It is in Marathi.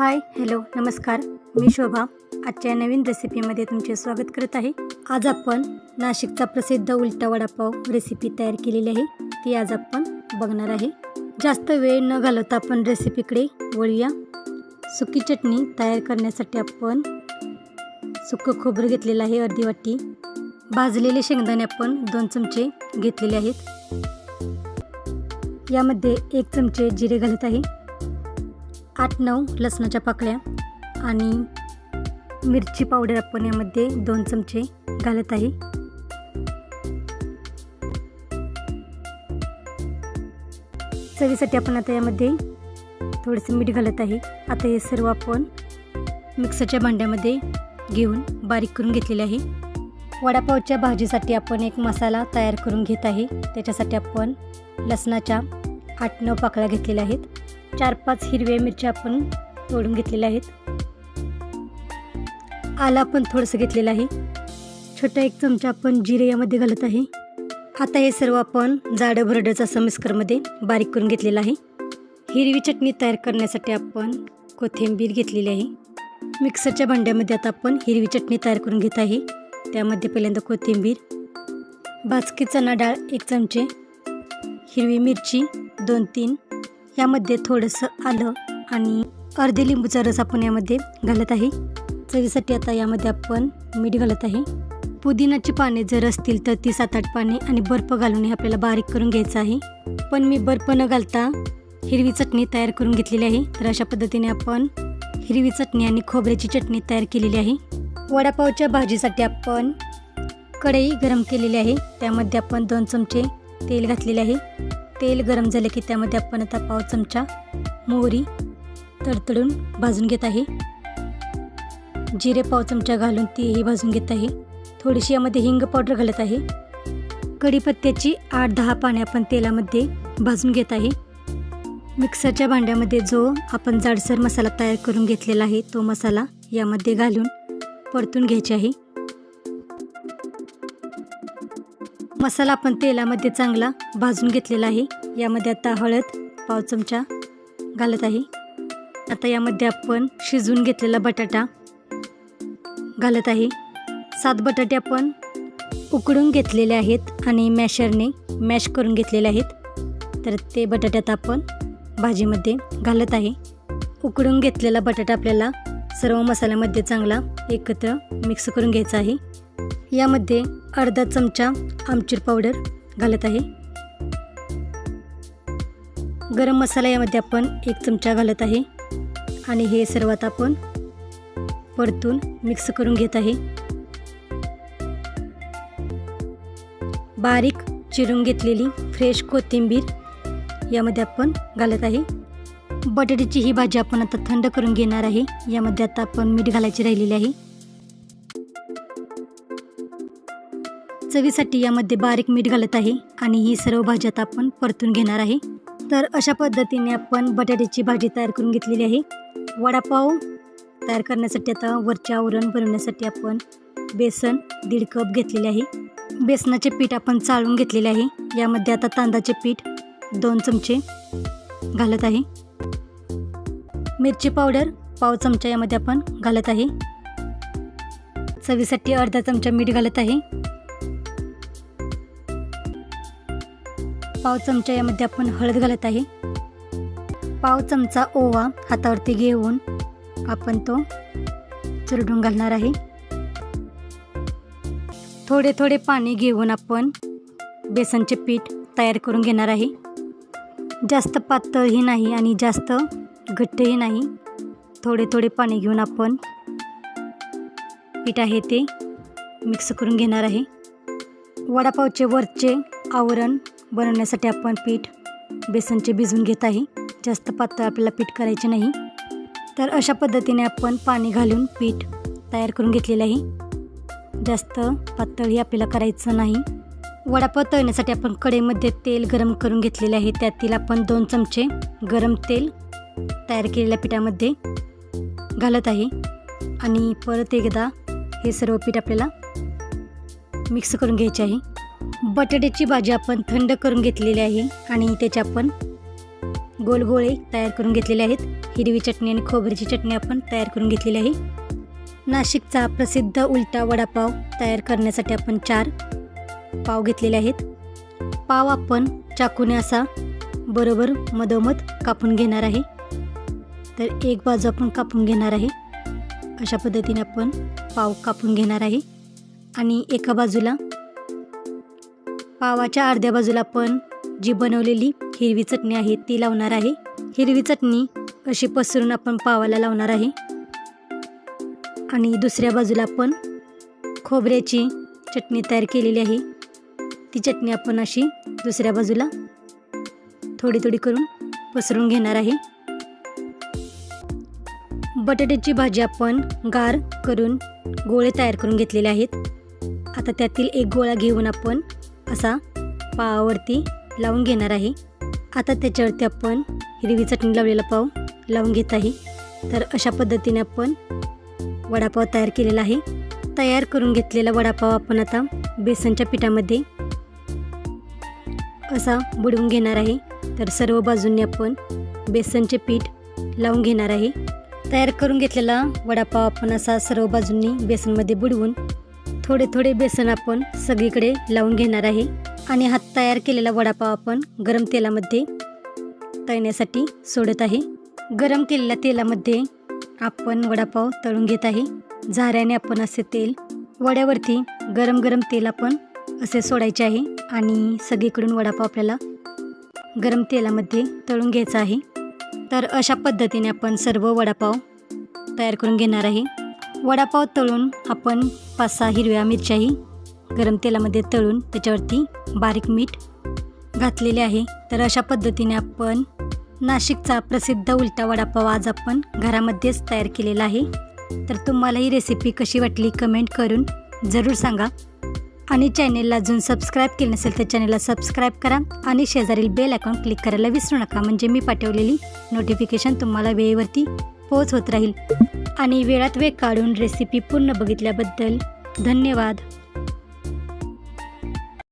हाय हॅलो नमस्कार. मी शोभा. आजच्या नवीन रेसिपीमध्ये तुमचे स्वागत करत आहे. आज आपण नाशिकचा प्रसिद्ध उलटा वडापाव रेसिपी तयार केलेली आहे. ती आज आपण बघणार आहे. जास्त वेळ न घालवता आपण रेसिपीकडे वळूया. सुकी चटणी तयार करण्यासाठी आपण सुकं खोबरं घेतलेलं आहे अर्धी वाटी. भाजलेले शेंगदाणे आपण दोन चमचे घेतलेले आहेत. यामध्ये एक चमचे जिरे घालत आहे. आठ नऊ लसणाच्या पाकळ्या आणि मिरची पावडर आपण यामध्ये दोन चमचे घालत आहे. चवीसाठी आपण आता यामध्ये थोडंसं मीठ घालत आहे. आता हे सर्व आपण मिक्सरच्या भांड्यामध्ये घेऊन बारीक करून घेतलेले आहे. वडापावच्या भाजीसाठी आपण एक मसाला तयार करून घेत आहे. त्याच्यासाठी आपण लसणाच्या आठ नऊ पाकळ्या घेतलेल्या आहेत. चार पाच हिरव्या मिरच्या आपण तोडून घेतलेल्या आहेत. आला पण थोडंसं घेतलेलं आहे. छोटा एक चमचा आपण जिरे यामध्ये घालत आहे. आता हे सर्व आपण जाडं भरडचं असं बारीक करून घेतलेलं आहे. हिरवी चटणी तयार करण्यासाठी आपण कोथिंबीर घेतलेली आहे. मिक्सरच्या भांड्यामध्ये आता आपण हिरवी चटणी तयार करून घेत आहे. त्यामध्ये पहिल्यांदा कोथिंबीर भाजकी चणा डाळ एक चमचे हिरवी मिरची दोन तीन यामध्ये थोडंसं आलं आणि अर्धे लिंबूचा रस आपण यामध्ये घालत आहे. चवीसाठी आता यामध्ये आपण मीठ घालत आहे. पुदिनाची पाने जर असतील तर ती सात आठ पाने आणि बर्फ घालून हे आपल्याला बारीक करून घ्यायचं आहे. पण मी बर्फ न घालता हिरवी चटणी तयार करून घेतलेली आहे. तर अशा पद्धतीने आपण हिरवी चटणी आणि खोबऱ्याची चटणी तयार केलेली आहे. वडापावच्या भाजीसाठी आपण कढई गरम केलेली आहे. त्यामध्ये आपण दोन चमचे तेल घातलेले आहे. तेल गरम झाले की त्यामध्ये आपण आता पाव चमचा मोहरी तडतडून भाजून घेत आहे. जिरे पाव चमचा घालून तीही भाजून घेत आहे. थोडीशी यामध्ये हिंग पावडर घालत आहे. कढीपत्त्याची आठ दहा पाने आपण तेलामध्ये भाजून घेत आहे. मिक्सरच्या भांड्यामध्ये जो आपण जाडसर मसाला तयार करून घेतलेला आहे तो मसाला यामध्ये घालून परतून घ्यायचे आहे. मसाला आपण तेलामध्ये चांगला भाजून घेतलेला आहे. यामध्ये आता हळद पाव चमचा घालत आहे. आता यामध्ये आपण शिजवून घेतलेला बटाटा घालत आहे. सात बटाटे आपण उकडून घेतलेले आहेत आणि मॅशरने मॅश करून घेतलेले आहेत. तर ते बटाट्यात आपण भाजीमध्ये घालत आहे. उकडून घेतलेला बटाटा आपल्याला सर्व मसाल्यामध्ये चांगला एकत्र मिक्स करून घ्यायचा आहे. यामध्ये अर्धा चमचा आमचूर पावडर घालत आहे. गरम मसाला यामध्ये आपण एक चमचा घालत आहे. आणि हे सर्वात आपण परतून मिक्स करून घेत आहे. बारीक चिरून घेतलेली फ्रेश कोथिंबीर यामध्ये आपण घालत आहे. बटाट्याची ही भाजी आपण आता थंड करून घेणार आहे. यामध्ये आता आपण मीठ घालायची राहिलेली आहे. चवीसाठी यामध्ये बारीक मीठ घालत आहे आणि ही सर्व भाजी आता आपण परतून घेणार आहे. तर अशा पद्धतीने आपण बटाट्याची भाजी तयार करून घेतलेली आहे. वडापाव तयार करण्यासाठी आता वरचे आवरण बनवण्यासाठी आपण बेसन दीड कप घेतलेले आहे. बेसनाचे पीठ आपण चाळून घेतलेले आहे. यामध्ये आता तांदळाचे पीठ दोन चमचे घालत आहे. मिरची पावडर पाव चमचा यामध्ये आपण घालत आहे. चवीसाठी अर्धा चमचा मीठ घालत आहे. पाव चमचा यामध्ये आपण हळद घालत आहे. पाव चमचा ओवा हातावरती घेऊन आपण तो चुरडून घालणार आहे. थोडे थोडे पाणी घेऊन आपण बेसनचे पीठ तयार करून घेणार आहे. जास्त पातळही नाही आणि जास्त घट्टही नाही. थोडे थोडे पाणी घेऊन आपण पीठ आहे ते मिक्स करून घेणार आहे. वडापावचे वरचे आवरण बनवण्यासाठी आपण पीठ बेसनचे भिजवून घेत आहे. जास्त पातळ आपल्याला पीठ करायचे नाही. तर अशा पद्धतीने आपण पाणी घालून पीठ तयार करून घेतलेलं आहे. जास्त पातळही आपल्याला करायचं नाही. वडापाव तळण्यासाठी आपण कढईमध्ये तेल गरम करून घेतलेले आहे. त्यातील आपण दोन चमचे गरम तेल तयार केलेल्या पिठामध्ये घालत आहे. आणि परत एकदा हे सर्व पीठ आपल्याला मिक्स करून घ्यायचे आहे. बटाट्याची भाजी आपण थंड करून घेतलेली आहे आणि त्याचे आपण गोल गोळे तयार करून घेतलेले आहेत. हिरवी चटणी आणि खोबऱ्याची चटणी आपण तयार करून घेतलेली आहे. नाशिकचा प्रसिद्ध उलटा वडापाव तयार करण्यासाठी आपण चार पाव घेतलेले आहेत. पाव आपण चाकूने असा बरोबर मधोमध कापून घेणार आहे. तर एक बाजू आपण कापून घेणार आहे. अशा पद्धतीने आपण पाव कापून घेणार आहे. आणि एका बाजूला पावाच्या अर्ध्या बाजूला आपण जी बनवलेली हिरवी चटणी आहे ती लावणार आहे. हिरवी चटणी अशी पसरून आपण पावाला लावणार आहे. आणि दुसऱ्या बाजूला आपण खोबऱ्याची चटणी तयार केलेली आहे. ती चटणी आपण अशी दुसऱ्या बाजूला थोडी थोडी करून पसरून घेणार आहे. बटाट्याची भाजी आपण गार करून गोळे तयार करून घेतलेले आहेत. आता त्यातील एक गोळा घेऊन आपण असा पावावरती लावून घेणार आहे. आता त्याच्यावरती आपण हिरवी चटणी लावलेला पाव लावून घेत आहे. तर अशा पद्धतीने आपण वडापाव तयार केलेला आहे. तयार करून घेतलेला वडापाव आपण आता बेसनच्या पिठामध्ये असा बुडवून घेणार आहे. तर सर्व बाजूंनी आपण बेसनचे पीठ लावून घेणार आहे. तयार करून घेतलेला वडापाव आपण असा सर्व बाजूंनी बेसनमध्ये बुडवून थोडे थोडे बेसन आपण सगळीकडे लावून घेणार आहे. आणि हात तयार केलेला वडापाव आपण गरम तेलामध्ये तळण्यासाठी सोडत आहे. गरम केलेल्या तेलामध्ये आपण वडापाव तळून घेत आहे. झाऱ्याने आपण असे तेल वड्यावरती गरम गरम तेल आपण असे सोडायचे आहे. आणि सगळीकडून वडापाव आपल्याला गरम तेलामध्ये तळून घ्यायचा आहे. तर अशा पद्धतीने आपण सर्व वडापाव तयार करून घेणार आहे. वडापाव तळून आपण पाच सहा हिरव्या मिरच्याही गरम तेलामध्ये तळून त्याच्यावरती बारीक मीठ घातलेले आहे. तर अशा पद्धतीने आपण नाशिकचा प्रसिद्ध उलटा वडापाव आज आपण घरामध्येच तयार केलेला आहे. तर तुम्हाला ही रेसिपी कशी वाटली कमेंट करून जरूर सांगा. आणि चॅनेलला अजून सबस्क्राईब केलं नसेल तर चॅनेलला सबस्क्राईब करा आणि शेजारील बेल अकाउंट क्लिक करायला विसरू नका. म्हणजे मी पाठवलेली नोटिफिकेशन तुम्हाला वेळेवरती पोच होत राहील. आणि वेळात वेळ काढून रेसिपी पूर्ण बघितल्याबद्दल धन्यवाद.